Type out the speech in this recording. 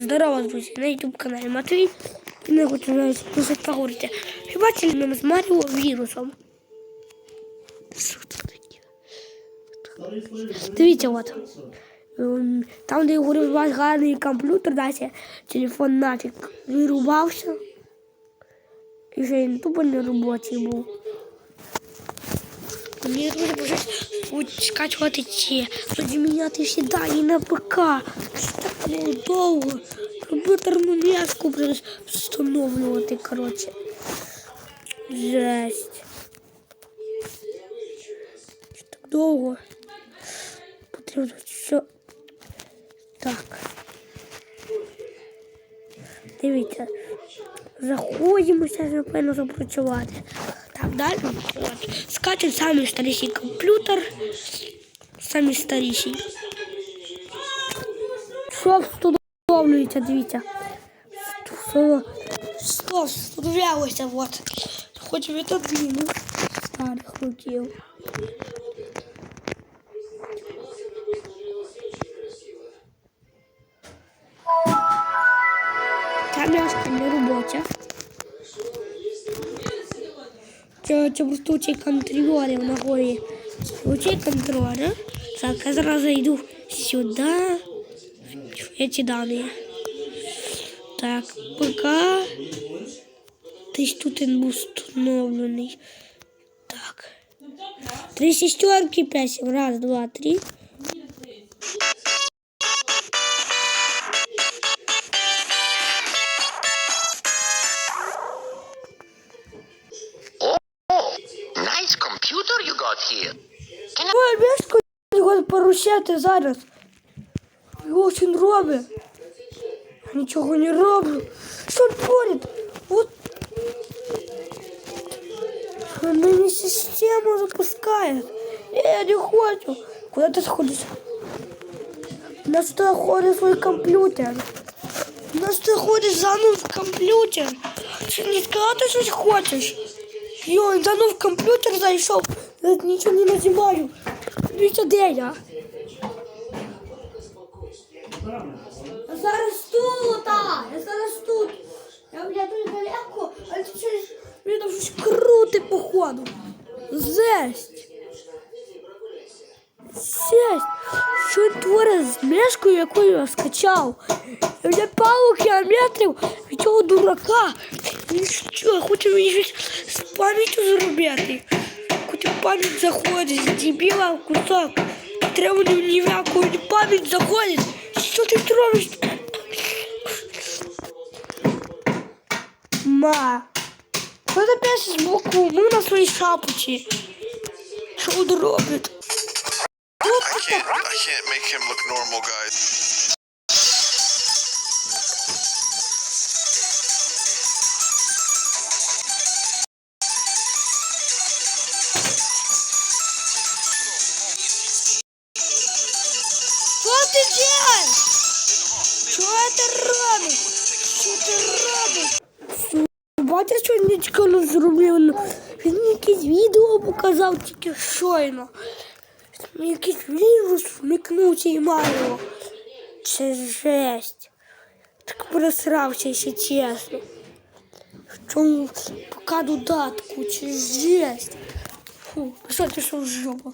Здорово, друзі, на YouTube каналі Матвій. Ми хочу дуже поговорити. Ви бачили нам з Маріо вірусом? Дивіться, от. Ем, Там, де я говорив, у вас гарний комп'ютер, дайте телефон нафіг вирубався. І вже він тупо на роботі був. Мені дуже дуже будуть скачувати ті, тоді міняти всі дані на ПК. Так довго. Комп'ютерну м'язку встановлювати, коротше. Жесть. Так довго. Потрібно все. Так. Дивіться. Заходимо зараз, напевно, запрацювати. Так, далі. От. Скачуть самий старіший комп'ютер. Самий старіший. Що встановлюється, дивіться. Що, що встановлялося, от. Хоч від однину старих років. Та м'яшка на роботі. Це, просто цей контролер на горі. Оцей контролер. Так, я зараз йду сюди. Эти данные. Так, пока десь тут встановлений. Так. Три шестерки, п'ять. Раз, два, три. You got here. Can I Ой, м'яшко його порушати зараз. Його що він робить? Я нічого не роблю. Що він творить? От. Вона не систему запускає. Я не хочу. Куди ти сходиш? На що ходить свій комп'ютер? На що ходиш заново в комп'ютер? Ти не сказав, ти щось хочеш? Йо, він заново в комп'ютер зайшов. Я нічого не називаю. Дивіться, де я? Я зараз тут, а! Я зараз тут. Я, я тут далеко, але ти щось, мені там щось круте, походу. Жесть. Жесть. Що він творить з мешкою, яку я скачав? Я вже пару кілометрів від цього дурака. Він що, хоче мені щось з пам'яттю зробити. Хоче пам'ять заходить, з дебіла в кусок. Треба мені в яку пам'ять заходить. Що ти робиш? Ма. Що ти пишеш з боку? Ми на своїй шапочці. Що він робить? I can't I can't make him look normal, guys. Що ти робиш? Що ти робиш? Що ти робиш? Бачиш, що нічого зробив? Він якесь відео показав тільки щойно. Якийсь вірус вмикнувся і мало. Це жесть. Так просрався, якщо чесно. В пока додатку, це жесть. Фу, ти що в?